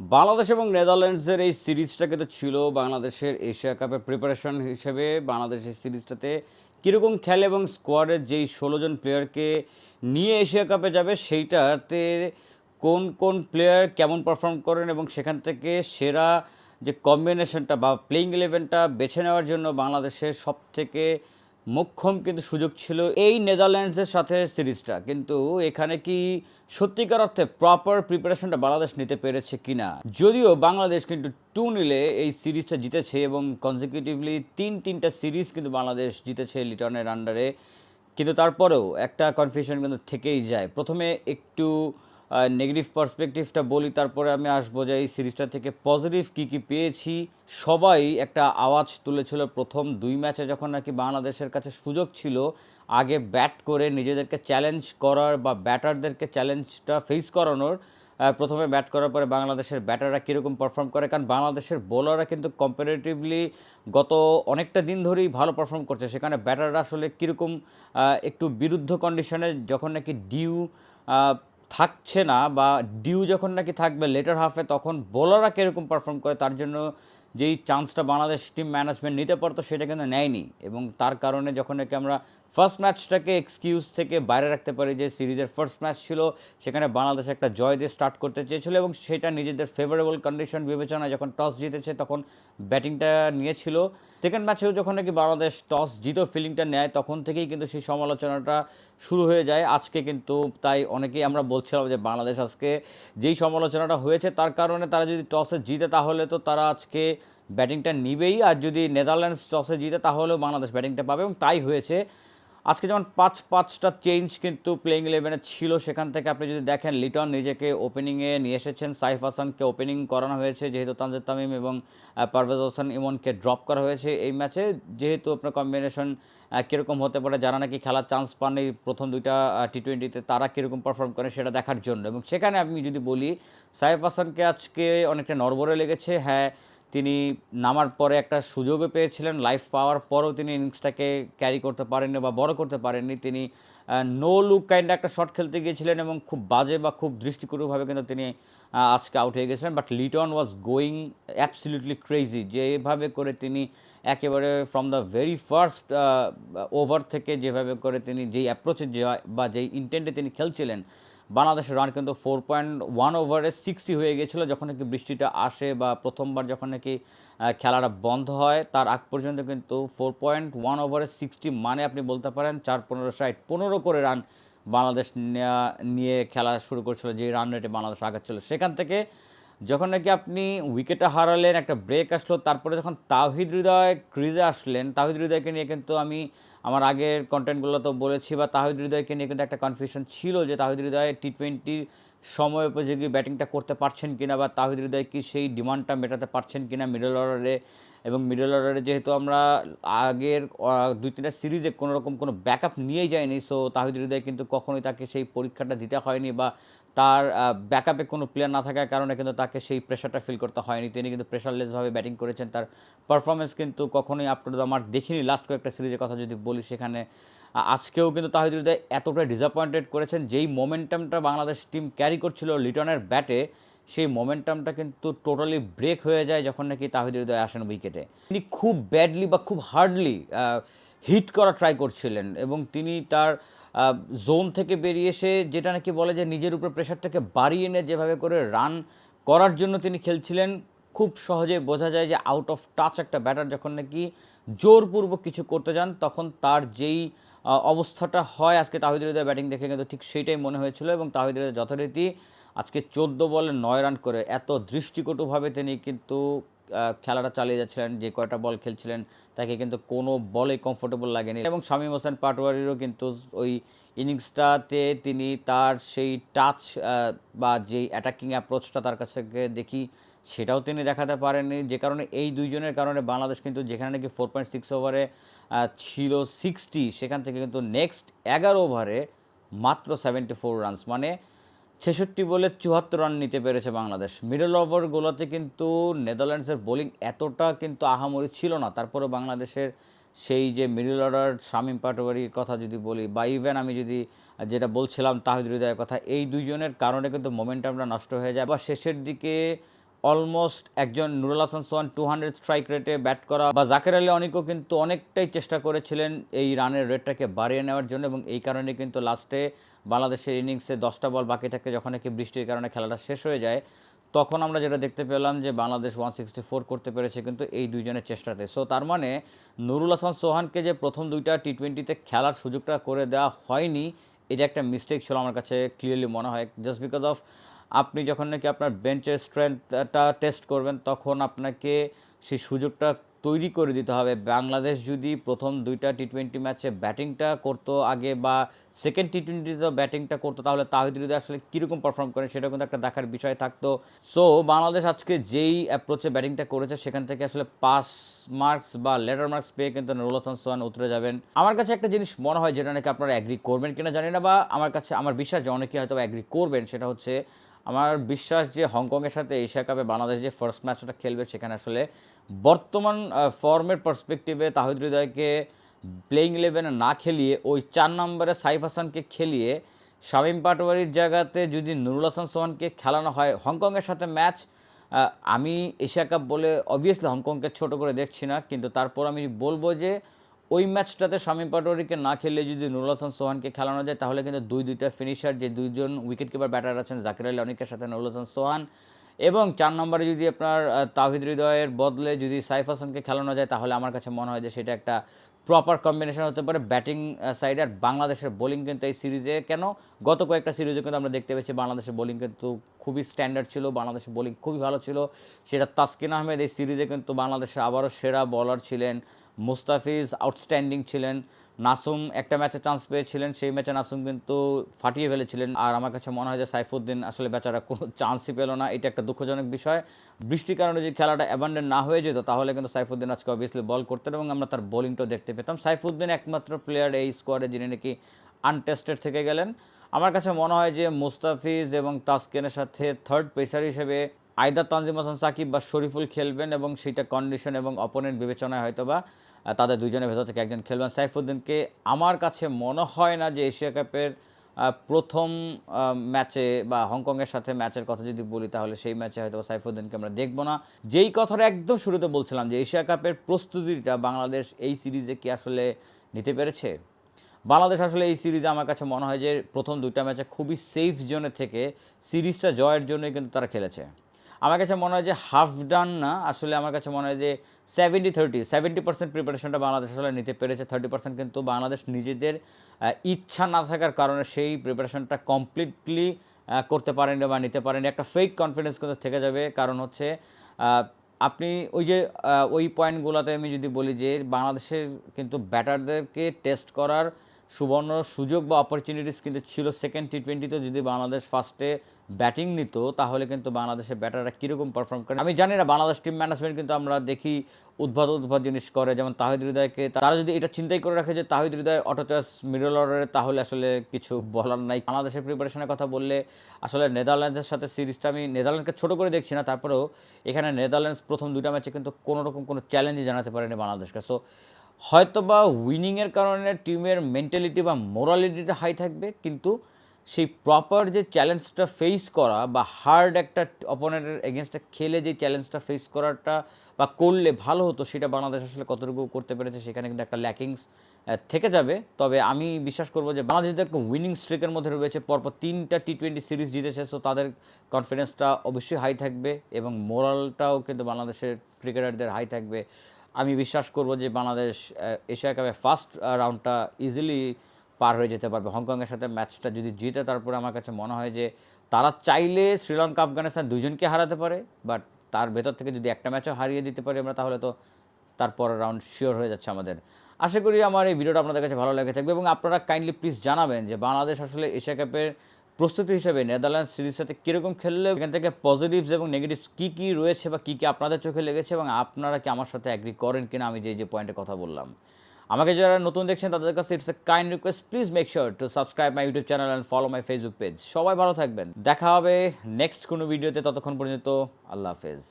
বাংলাদেশ এবং নেদারল্যান্ডসের এই সিরিজটা কিন্তু ছিল বাংলাদেশের এশিয়া কাপের প্রিপারেশন হিসেবে। বাংলাদেশের সিরিজটাতে কীরকম খেলে এবং স্কোয়াডের যেই ষোলো জন প্লেয়ারকে নিয়ে এশিয়া কাপে যাবে, সেইটাতে কোন কোন প্লেয়ার কেমন পারফর্ম করেন এবং সেখান থেকে সেরা যে কম্বিনেশনটা বা প্লেইং ইলেভেনটা বেছে নেওয়ার জন্য বাংলাদেশের সব থেকে মোক্ষম কিন্তু সুযোগ ছিল এই নেদারল্যান্ডসের সাথে সিরিজটা। কিন্তু এখানে কি সত্যিকার অর্থে প্রপার প্রিপারেশনটা বাংলাদেশ নিতে পেরেছে কিনা? যদিও বাংলাদেশ কিন্তু টু নিলে এই সিরিজটা জিতেছে এবং কনজিকিউটিভলি তিন তিনটা সিরিজ কিন্তু বাংলাদেশ জিতেছে লিটনের আন্ডারে কিন্তু তারপরেও একটা কনফিউশন কিন্তু থেকেই যায়। প্রথমে একটু নেগেটিভ পার্সপেক্টিভটা বলি, তারপরে আমি আসব যে এই সিরিজটা থেকে পজিটিভ কী কী পেয়েছি। সবাই একটা আওয়াজ তুলেছিল প্রথম দুই ম্যাচে যখন নাকি বাংলাদেশের কাছে সুযোগ ছিল, আগে ব্যাট করে নিজেদেরকে চ্যালেঞ্জ করার বা ব্যাটারদেরকে চ্যালেঞ্জটা ফেস করানোর প্রথমে ব্যাট করার পরে বাংলাদেশের ব্যাটাররা কীরকম পারফর্ম করে, কারণ বাংলাদেশের বোলাররা কিন্তু কম্পারেটিভলি গত অনেকটা দিন ধরেই ভালো পারফর্ম করছে। সেখানে ব্যাটাররা আসলে কীরকম একটু বিরুদ্ধ কন্ডিশনে যখন নাকি ডিউ থাকছে না বা ডিউ যখন নাকি থাকবে লেটার হাফে তখন বোলাররা কীরকম পারফর্ম করে তার জন্য যেই চান্সটা বাংলাদেশ টিম ম্যানেজমেন্ট নিতে পারতো, সেটা কিন্তু নেয়নি। এবং তার কারণে যখন নাকি আমরা ফার্স্ট ম্যাচটাকে এক্সকিউজ থেকে বাইরে রাখতে পারি যে সিরিজের ফার্স্ট ম্যাচ ছিল, সেখানে বাংলাদেশ একটা জয় দিয়ে স্টার্ট করতে চেয়েছিল এবং সেটা নিজেদের ফেভারেবল কন্ডিশন বিবেচনায় যখন টস জিতেছে তখন ব্যাটিংটা নিয়েছিল। সেকেন্ড ম্যাচেও যখন নাকি বাংলাদেশ টস জিতো ফিলিংটা নেয়, তখন থেকেই কিন্তু সেই সমালোচনাটা শুরু হয়ে যায়। আজকে কিন্তু তাই অনেকেই আমরা বলছিলাম যে বাংলাদেশ আজকে যেই সমালোচনাটা হয়েছে তার কারণে তারা যদি টসে জিতে তাহলে তো তারা আজকে ব্যাটিংটা নিবেই, আর যদি নেদারল্যান্ডস টসে জিতে তাহলেও বাংলাদেশ ব্যাটিংটা পাবে এবং তাই হয়েছে। আজকে যেমন পাঁচ পাঁচটা চেঞ্জ কিন্তু প্লেইং ইলেভেনে ছিল, সেখান থেকে আপনি যদি দেখেন, লিটন নিজেকে ওপেনিংয়ে নিয়ে এসেছেন, সাইফ হাসানকে ওপেনিং করানো হয়েছে, যেহেতু তানজিদ তামিম এবং পারভেজ হোসেন ইমনকে ড্রপ করা হয়েছে এই ম্যাচে যেহেতু আপনার কম্বিনেশন কীরকম হতে পারে, যারা নাকি খেলার চান্স পান এই প্রথম দুইটা টি টোয়েন্টিতে তারা কীরকম পারফর্ম করে সেটা দেখার জন্য। এবং সেখানে আমি যদি বলি, সাইফ হাসানকে আজকে অনেকটা নরবরে লেগেছে হ্যাঁ তিনি নামার পরে একটা সুযোগও পেয়েছিলেন। লাইফ পাওয়ার পরেও তিনি ইনিংসটাকে ক্যারি করতে পারেননি বা বড় করতে পারেননি। তিনি নো লুক কাইন্ড একটা শট খেলতে গিয়েছিলেন এবং খুব বাজে বা খুব দৃষ্টিকটুভাবে কিন্তু তিনি আজকে আউট হয়ে গেছিলেন। But Liton was going absolutely crazy যেভাবে করে তিনি একেবারে from the very first over থেকে যেভাবে করে তিনি যেই অ্যাপ্রোচে যে বা যেই ইন্টেন্টে তিনি খেলছিলেন বাংলাদেশের রান কিন্তু ফোর পয়েন্ট ওয়ান ওভারে সিক্সটি হয়ে গেছিল যখন নাকি বৃষ্টিটা আসে বা প্রথমবার যখন নাকি খেলাটা বন্ধ হয়, তার আগ পর্যন্ত কিন্তু ফোর পয়েন্ট ওয়ান ওভারে সিক্সটি মানে আপনি বলতে পারেন চার পনেরো ষাট পনেরো করে রান বাংলাদেশ নিয়ে খেলা শুরু করেছিল যে রান রেটে বাংলাদেশ আগাচ্ছিল। সেখান থেকে যখন নাকি আপনি উইকেটে হারালেন, একটা ব্রেক আসলো, তারপরে যখন তাহিদ হৃদয় ক্রিজে আসলেন তাহিদ হৃদয়কে নিয়ে কিন্তু আমি আমার আগের কন্টেন্টগুলো তো বলেছি, বা তাহিদ হৃদয়কে নিয়ে কিন্তু একটা কনফিউশন ছিল যে তাহিদ হৃদয় টি টোয়েন্টির সময় উপযোগী ব্যাটিংটা করতে পারছেন কিনা, বা তাহিদ হৃদয় কি সেই ডিমান্ডটা মেটাতে পারছেন কিনা মিডল অর্ডারে এবং মিডল অর্ডারে যেহেতু আমরা আগের দুই তিনটা সিরিজে কোনো রকম কোনো ব্যাকআপ নিয়েই যায়নি সো তাহিদ হৃদয় কিন্তু কখনোই তাকে সেই পরীক্ষাটা দিতে হয়নি বা তার ব্যাকআপে কোনো প্লেয়ার না থাকার কারণে কিন্তু তাকে সেই প্রেশারটা ফিল করতে হয়নি। তিনি কিন্তু প্রেশারলেসভাবে ব্যাটিং করেছেন। তার পারফরমেন্স কিন্তু কখনোই আপ টু দ্য মার্ক দেখিনি লাস্ট কয়েকটা সিরিজের কথা যদি বলি সেখানে। আজকেও কিন্তু তাহিদ হৃদয় এতটা ডিসঅ্যাপয়েন্টেড করেছেন, যেই মোমেন্টামটা বাংলাদেশ টিম ক্যারি করছিল লিটনের ব্যাটে সেই মোমেন্টামটা কিন্তু টোটালি ব্রেক হয়ে যায় যখন নাকি তাহিদ হৃদয় আসেন উইকেটে তিনি খুব ব্যাডলি বা খুব হার্ডলি হিট করা ট্রাই করছিলেন এবং তিনি তার জোন থেকে বেরিয়ে এসে যেটা নাকি বলে যে নিজের উপর প্রেশারটাকে বাড়িয়ে এনে যেভাবে করে রান করার জন্য তিনি খেলছিলেন, খুব সহজে বোঝা যায় যে আউট অফ টাচ একটা ব্যাটার যখন নাকি জোরপূর্বক কিছু করতে যান, তখন তার যেই অবস্থাটা হয় আজকে তাহিদ হৃদয় ব্যাটিং দেখে কিন্তু ঠিক সেইটাই মনে হয়েছিল এবং তাহিদ হৃদয় যথারীতি আজকে চোদ্দ বলে নয় রান করে এত দৃষ্টিকটুভাবে তিনি কিন্তু খেলাটা চালিয়ে যাচ্ছিলেন, যে কয়টা বল খেলছিলেন, তাকে কিন্তু কোনো বলে কমফোর্টেবল লাগেনি। এবং শামীম হোসেন পাটোয়ারিরও কিন্তু ওই ইনিংসটাতে তিনি তার সেই টাচ বা যেই অ্যাটাকিং অ্যাপ্রোচটা তার কাছ দেখি, সেটাও তিনি দেখাতে পারেননি। যে কারণে এই দুইজনের কারণে বাংলাদেশ কিন্তু যেখানে নাকি ফোর পয়েন্ট সিক্স ওভারে ছিল সিক্সটি সেখান থেকে কিন্তু নেক্সট এগারো ওভারে মাত্র সেভেন্টি ফোর রানস মানে ছেষট্টি বলে চুয়াত্তর রান নিতে পেরেছে বাংলাদেশ। মিডল ওভারগুলোতে কিন্তু নেদারল্যান্ডসের বোলিং এতটা কিন্তু আহামরি ছিল না। তারপরে বাংলাদেশের সেই যে মিডল অর্ডার শামীম পাটোয়ারির কথা যদি বলি, বা ইভেন আমি যদি যেটা বলছিলাম তাহিদ হৃদয়ের কথা, এই দুইজনের কারণে কিন্তু মোমেন্টামটা নষ্ট হয়ে যায়। বা শেষের দিকে অলমোস্ট একজন Nurul Hasan Sohan two hundred strike রেটে ব্যাট করা বা জাকের আলী অনিকও কিন্তু অনেকটাই চেষ্টা করেছিলেন এই রানের রেটটাকে বাড়িয়ে নেওয়ার জন্য এবং এই কারণে কিন্তু লাস্টে বাংলাদেশের ইনিংসে দশটা বল বাকি থাকে যখন নাকি বৃষ্টির কারণে খেলাটা শেষ হয়ে যায়, তখন আমরা যেটা দেখতে পেলাম যে বাংলাদেশ ওয়ান সিক্সটি ফোর করতে পেরেছে কিন্তু এই দুইজনের চেষ্টাতে। সো তার মানে নুরুল হাসান সোহানকে যে প্রথম দুইটা টি টোয়েন্টিতে খেলার সুযোগটা করে দেওয়া হয়নি, এটা একটা মিস্টেক ছিল আমার কাছে ক্লিয়ারলি মনে হয়। জাস্ট বিকজ অফ আপনি যখন নাকি আপনার বেঞ্চের স্ট্রেংথটা টেস্ট করবেন, তখন আপনাকে সেই সুযোগটা তৈরি করে দিতে হবে। বাংলাদেশ যদি প্রথম দুইটা টি টোয়েন্টি ম্যাচে ব্যাটিংটা করতো আগে বা সেকেন্ড টি টোয়েন্টিতে ব্যাটিংটা করতো, তাহলে তাহিদ যদি আসলে কীরকম পারফর্ম করে সেটা কিন্তু একটা দেখার বিষয় থাকতো। সো বাংলাদেশ আজকে যেই অ্যাপ্রোচে ব্যাটিংটা করেছে, সেখান থেকে আসলে পাস মার্কস বা লেটার মার্কস পেয়ে কিন্তু নুরুল হাসান সোহান উতরে যাবেন। আমার কাছে একটা জিনিস মনে হয়, যেটা নাকি আপনারা অ্যাগ্রি করবেন কিনা জানি না, বা আমার কাছে, আমার বিশ্বাস যে অনেকে হয়তো অ্যাগ্রি করবেন, সেটা হচ্ছে আমার বিশ্বাস যে হংকংয়ের সাথে এশিয়া কাপে বাংলাদেশ যে ফার্স্ট ম্যাচটা খেলবে, সেখানে আসলে বর্তমান ফর্মের পার্সপেক্টিভে তাহিদ হৃদয়কে প্লেইং ইলেভেনে না খেলিয়ে, ওই চার নম্বরে সাইফ হাসানকে খেলিয়ে শামীম পাটোয়ারির জায়গাতে যদি নুরুল হাসান সোহানকে খেলানো হয় হংকংয়ের সাথে ম্যাচ আমি এশিয়া কাপ বলে অবভিয়াসলি হংকংকে ছোট করে দেখছি না, কিন্তু তারপর আমি বলব যে ওই ম্যাচটাতে শামীম পাটোয়ারিকে না খেললে যদি নুরুল হাসান সোহানকে খেলানো যায়, তাহলে কিন্তু দুই দুইটা ফিনিশার যে দুইজন উইকেট কিপার ব্যাটার আছেন, জাকির আলী অনিকের সাথে নুরুল হাসান সোহান এবং চার নম্বরে যদি আপনার তাহিদ হৃদয়ের বদলে যদি সাইফ হাসানকে খেলানো যায়, তাহলে আমার কাছে মনে হয় যে সেটা একটা প্রপার কম্বিনেশন হতে পারে। ব্যাটিং সাইড আর বাংলাদেশের বোলিং কিন্তু এই সিরিজে কেন? গত কয়েকটা সিরিজে কিন্তু আমরা দেখতে পেয়েছি, বাংলাদেশের বোলিং কিন্তু খুবই স্ট্যান্ডার্ড ছিল, বাংলাদেশের বোলিং খুবই ভালো ছিল। সেটা তাসকিন আহমেদ এই সিরিজে কিন্তু বাংলাদেশে আবারও সেরা বলার ছিলেন। মুস্তাফিজ আউটস্ট্যান্ডিং ছিলেন। নাসুম একটা ম্যাচে চান্স পেয়েছিলেন, সেই ম্যাচে নাসুম কিন্তু ফাটিয়ে ফেলেছিলেন। আর আমার কাছে মনে হয় যে সাইফুদ্দিন আসলে বেচারা কোনো চান্সই পেল না, এটা একটা দুঃখজনক বিষয়। বৃষ্টির কারণে যদি খেলাটা অ্যাবান্ডেন না হয়ে যেত, তাহলে কিন্তু সাইফুদ্দিন আজকে অবভিয়াসলি বল করতেন এবং আমরা তার বোলিংটাও দেখতে পেতাম। সাইফুদ্দিন একমাত্র প্লেয়ার এই স্কোয়াডে যিনি নাকি আনটেস্টেড থেকে গেলেন। আমার কাছে মনে হয় যে মুস্তাফিজ এবং তাসকিনের সাথে থার্ড পেসার হিসেবে আইদার তানজিম হাসান, সাকিব বা শরীফুল খেলবেন এবং সেটা কন্ডিশন এবং অপোনেন্ট বিবেচনায় হয়তো বা তাদের দুজনের ভেতর থেকে একজন খেলবেন। সাইফুদ্দিনকে আমার কাছে মনে হয় না যে এশিয়া কাপের প্রথম ম্যাচে বা হংকংয়ের সাথে ম্যাচের কথা যদি বলি, তাহলে সেই ম্যাচে হয়তো সাইফুদ্দিনকে আমরা দেখব না। যেই কথাটা একদম শুরুতে বলছিলাম যে এশিয়া কাপের প্রস্তুতিটা বাংলাদেশ এই সিরিজে কি আসলে নিতে পেরেছে? বাংলাদেশ আসলে এই সিরিজে আমার কাছে মনে হয় যে প্রথম দুইটা ম্যাচে খুবই সেফ জোনে থেকে সিরিজটা জয়ের জন্যই কিন্তু তারা খেলেছে। আমার কাছে মনে হয় যে হাফ ডান না, আসলে আমার কাছে মনে হয় যে সেভেন্টি থার্টি সেভেন্টি পার্সেন্ট প্রিপারেশনটা বাংলাদেশ আসলে নিতে পেরেছে। থার্টি পার্সেন্ট কিন্তু বাংলাদেশ নিজেদের ইচ্ছা না থাকার কারণে সেই প্রিপারেশনটা কমপ্লিটলি করতে পারেনি বা নিতে পারেনি। একটা ফেক কনফিডেন্স কিন্তু থেকে যাবে। কারণ হচ্ছে আপনি ওই যে ওই পয়েন্টগুলোতে আমি যদি বলি যে বাংলাদেশের কিন্তু ব্যাটারদেরকে টেস্ট করার সুবর্ণ সুযোগ বা অপরচুনিটিস কিন্তু ছিল সেকেন্ড টি টোয়েন্টিতে যদি বাংলাদেশ ফার্স্টে ব্যাটিং নিত, তাহলে কিন্তু বাংলাদেশের ব্যাটাররা কীরকম পারফর্ম করে? আমি জানি না, বাংলাদেশ টিম ম্যানেজমেন্ট কিন্তু আমরা দেখি উদ্ভাত উদ্ভাত জিনিস করে, যেমন তাহিদ হৃদয়কে। তারা যদি এটা চিন্তাই করে রাখে যে তাহিদ হৃদয় অটো মিডল অর্ডারে তাহলে আসলে কিছু বলার নাই। বাংলাদেশের প্রিপারেশনের কথা বললে, আসলে নেদারল্যান্ডসের সাথে সিরিজটা আমি নেদারল্যান্ডকে ছোটো করে দেখছি না, তারপরেও এখানে নেদারল্যান্ডস প্রথম দুটা ম্যাচে কিন্তু কোনোরকম কোনো চ্যালেঞ্জই জানাতে পারেনি বাংলাদেশকে। সো হয়তো বা উইনিংয়ের কারণে টিমের মেন্টালিটি বা মোরালিটিটা হাই থাকবে, কিন্তু সেই প্রপার যে চ্যালেঞ্জটা ফেস করা বা হার্ড একটা অপোনেন্টের এগেনস্টে খেলে যে চ্যালেঞ্জটা ফেস করাটা বা করলে ভালো হতো, সেটা বাংলাদেশ আসলে কতটুকু করতে পেরেছে সেখানে কিন্তু একটা ল্যাকিংস থেকে যাবে। তবে আমি বিশ্বাস করব যে বাংলাদেশ যদি একটা উইনিং স্ট্রিকের মধ্যে রয়েছে, পরপর তিনটা টি টোয়েন্টি সিরিজ জিতেছে সো তাদের কনফিডেন্সটা অবশ্যই হাই থাকবে এবং মোরালটাও কিন্তু বাংলাদেশের ক্রিকেটারদের হাই থাকবে। আমি বিশ্বাস করব যে বাংলাদেশ এশিয়া কাপে ফার্স্ট রাউন্ডটা ইজিলি পার হয়ে যেতে পারবে। হংকংয়ের সাথে ম্যাচটা যদি জিতে, তারপরে আমার কাছে মনে হয় যে তারা চাইলে শ্রীলঙ্কা, আফগানিস্তান দুজনকে হারাতে পারে বাট তার ভেতর থেকে যদি একটা ম্যাচও হারিয়ে দিতে পারি আমরা, তাহলে তো তারপর রাউন্ড শিওর হয়ে যাচ্ছে আমাদের। আশা করি আমার এই ভিডিওটা আপনাদের কাছে ভালো লেগে থাকবে এবং আপনারা কাইন্ডলি প্লিজ জানাবেন যে বাংলাদেশ আসলে এশিয়া কাপের প্রস্তুতি হিসেবে নেদারল্যান্ডস সিরিজ সাথে কীরকম খেললে, এখান থেকে পজিটিভস এবং নেগেটিভস কী কী রয়েছে বা কী কী আপনাদের চোখে লেগেছে এবং আপনারা কি আমার সাথে অ্যাগ্রি করেন কিনা আমি যে যে পয়েন্টে কথা বললাম। আমাকে যারা নতুন দেখছেন, তাদের কাছে it's a kind request please make sure to subscribe my YouTube channel and follow my Facebook page সবাই ভালো থাকবেন। দেখা হবে নেক্সট কোনো ভিডিওতে ততক্ষণ পর্যন্ত আল্লাহ হাফেজ।